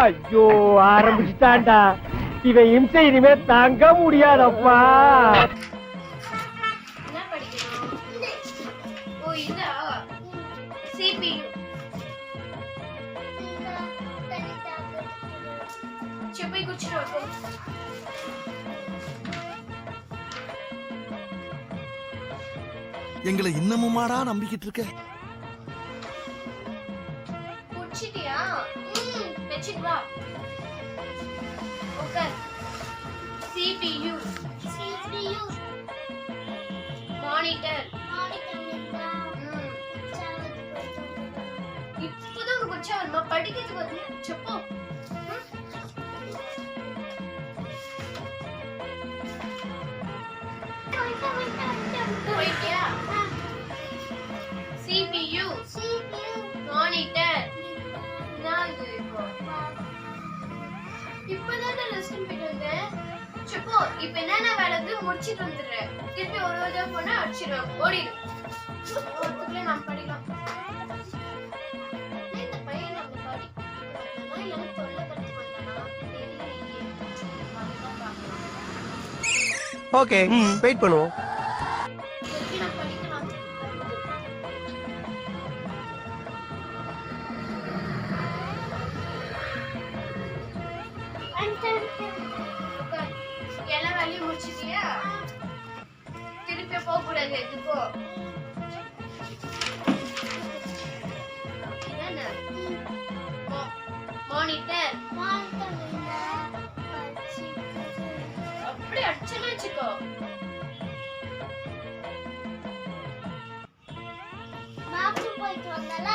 ஐயோ ஆரம்பிச்சுட்டான்டா. இவன் இம்சை இனிமே தாங்க முடியாதப்பா. எங்களை இன்னமுமாடா நம்பிக்கிட்டு இருக்க? குடிச்சிட்டியா வச்சிட்டு வா. இப்போதான் உனக்கு படிக்கிறதுக்கு வந்து செப்போ. போயிட்டியா சிபியு மானிட்டர் நான் இது இப்போ. ரெஸ்ட் போயிட்டு வந்தேன். செப்போ இப்ப என்னென்ன வேலை முடிச்சிட்டு வந்துடுறேன். திருப்பி ஒரு தடவை போனா அடிச்சிடுவேன். ஓடிடு ஓகே வெயிட் பண்ணுவோம். திருப்பி போயிட்டு வந்தால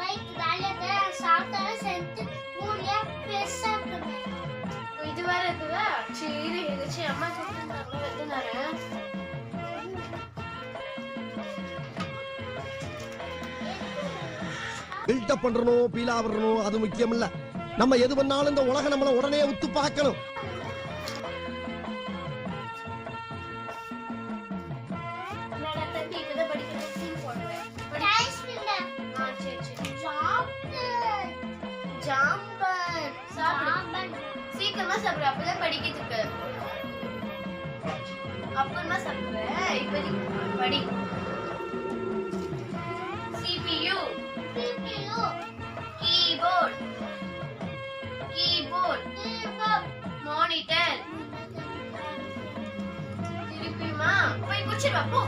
ரைட் வேலையை சாப்பிட்டாலும் செஞ்சு மூலியா பெருசா இருக்குமே இது வேற இருக்குதா சரி எதாச்சும் அம்மா கொடுத்துருந்தாங்க வெட்டினாரேன் பில்டப் பண்றணும் பீலா வரணும் அது முக்கியம் இல்ல நம்ம எது பண்ணாலும் இந்த உலகம் நம்மள உடனே உத்து பார்க்கணும். சீக்கிரமா சாப்பிடு. அப்பதான் படிக்கிட்டு படிக்கிறதுக்கு. அப்புறமா சாப்பிடுவேன் இப்போதைக்கு படி. CPU CPU keyboard. Keyboard. Monitor திருப்பியுமா? போய் குடிச்சிட்டு போ.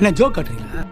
என்ன ஜோக் காட்டுறீங்களா?